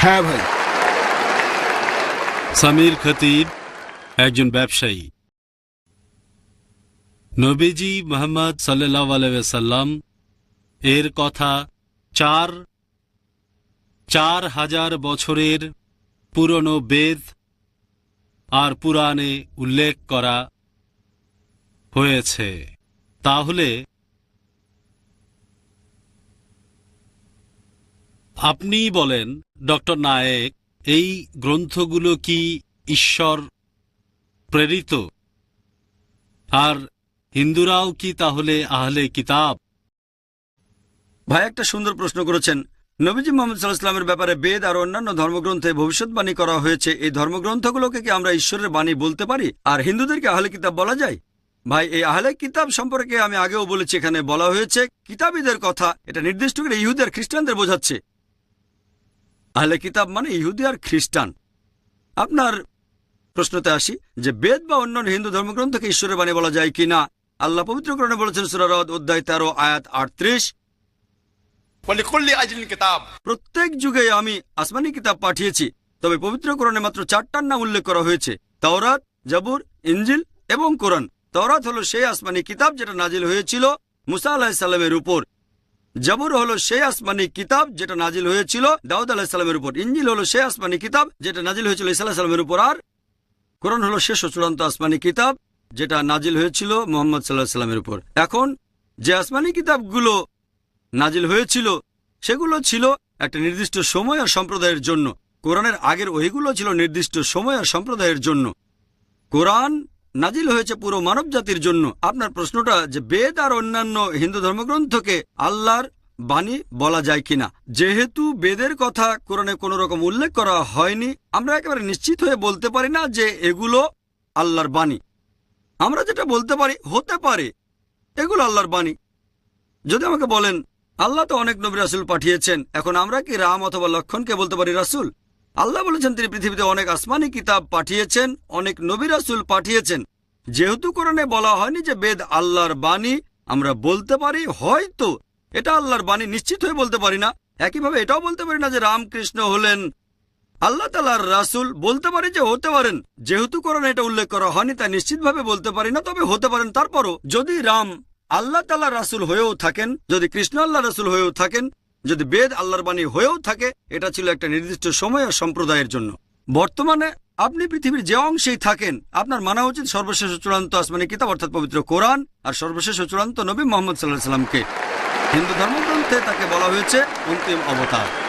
হ্যাঁ ভাই সামির খতিব, একজন ব্যবসায়ী। নবীজি মোহাম্মদ সাল্লাম এর কথা চার চার হাজার বছরের পুরনো বেদ আর পুরাণে উল্লেখ করা হয়েছে। তাহলে আপনি বলেন, ডক্টর নায়েক, এই গ্রন্থগুলো কি ঈশ্বর প্রেরিত? আর হিন্দুরাও কি তাহলে আহলে কিতাব? ভাই, একটা সুন্দর প্রশ্ন করেছেন। নবীজি মোহাম্মদ সাল্লাহামের ব্যাপারে বেদ আর অন্যান্য ধর্মগ্রন্থে ভবিষ্যৎবাণী করা হয়েছে। এই ধর্মগ্রন্থগুলোকে কি আমরা ঈশ্বরের বাণী বলতে পারি? আর হিন্দুদেরকে আহলে কিতাব বলা যায়? ভাই, এই আহলে কিতাব সম্পর্কে আমি আগেও বলেছি, এখানে বলা হয়েছে, কিতাবীদের কথা, এটা নির্দিষ্ট করে ইহুদের খ্রিস্টানদের বোঝাচ্ছে। আহলে কিতাব মানে ইহুদি আর খ্রিস্টান। আপনার প্রশ্নতে আসি যে বেদ বা অন্যান্য হিন্দু ধর্মগ্রন্থকে ঈশ্বরের বাণী বলা যায় কি না আল্লাহ পবিত্রকরণে বলেছেন সুরারদ অধ্যায় তেরো আয়াত আটত্রিশ। প্রত্যেক যুগে আমি আসমানি কিতাব পাঠিয়েছি তবে পবিত্রকরণে মাত্র চারটার নাম উল্লেখ করা হয়েছে তাওরাত জাবুর ইঞ্জিল এবং কোরআন। তাওরাত হলো সেই আসমানি কিতাব যেটা নাজিল হয়েছিল মুসা আল্লাহ উপর। জাবুর হলো সেই আসমানি কিতাব যেটা নাজিল হয়েছিল, দাউদ আলাহিসাল্লামের উপর। ইঞ্জিল হলো সেই আসমানি কিতাব যেটা নাজিল হয়েছিল ইসা আলাহিসাল্লামের উপর, আর কোরআন হলো শেষ চূড়ান্ত আসমানি কিতাব যেটা নাজিল হয়েছিল মোহাম্মদ সাল্লাহ সাল্লামের উপর। এখন যে আসমানি কিতাবগুলো নাজিল হয়েছিল, সেগুলো ছিল একটা নির্দিষ্ট সময় আর সম্প্রদায়ের জন্য। কোরআনের আগের ওইগুলো ছিল নির্দিষ্ট সময় আর সম্প্রদায়ের জন্য। কোরআন নাজিল হয়েছে পুরো মানব জাতির জন্য। আপনার প্রশ্নটা যে বেদ আর অন্যান্য হিন্দু ধর্মগ্রন্থকে আল্লাহর বাণী বলা যায় কিনা। যেহেতু বেদের কথা কোরআনে কোনো রকম উল্লেখ করা হয়নি, আমরা একেবারে নিশ্চিত হয়ে বলতে পারি না যে এগুলো আল্লাহর বাণী। আমরা যেটা বলতে পারি, হতে পারে এগুলো আল্লাহর বাণী। যদি আমাকে বলেন, আল্লাহ তো অনেক নবী রাসুল পাঠিয়েছেন, এখন আমরা কি রাম অথবা লক্ষণকে বলতে পারি রাসুল? আল্লাহ বলেছেন, তিনি পৃথিবীতে অনেক আসমানি কিতাব পাঠিয়েছেন, অনেক নবী রাসুল পাঠিয়েছেন। যেহেতু কোরআনে বলা হয়নি যে বেদ আল্লাহর বাণী আমরা বলতে পারি, হয়তো এটা আল্লাহর বাণী নিশ্চিত হয়ে বলতে পারি না। একইভাবে এটাও বলতে পারি না যে রামকৃষ্ণ হলেন। আল্লাহ তালার রাসুল বলতে পারি যে হতে পারেন। যেহেতু কোরআনে এটা উল্লেখ করা হয়নি, তাই নিশ্চিতভাবে বলতে পারি না, তবে হতে পারেন। তারপরও যদি রাম আল্লাহ তাল্লাহ রাসুল হয়েও থাকেন, যদি কৃষ্ণ আল্লাহ রাসুল হয়েও থাকেন যদি বেদ আল্লাহর বাণী হয়েও থাকে, এটা ছিল একটা নির্দিষ্ট সময় আর সম্প্রদায়ের জন্য। বর্তমানে আপনি পৃথিবীর যে অংশেই থাকেন, আপনার মানা উচিত সর্বশেষ চূড়ান্ত আসমানি কিতাব, অর্থাৎ পবিত্র কোরআন, আর সর্বশেষ চূড়ান্ত নবী মোহাম্মদ সাল্লাহ সাল্লামকে। হিন্দু ধর্মগ্রন্থে তাকে বলা হয়েছে অন্তিম অবতার।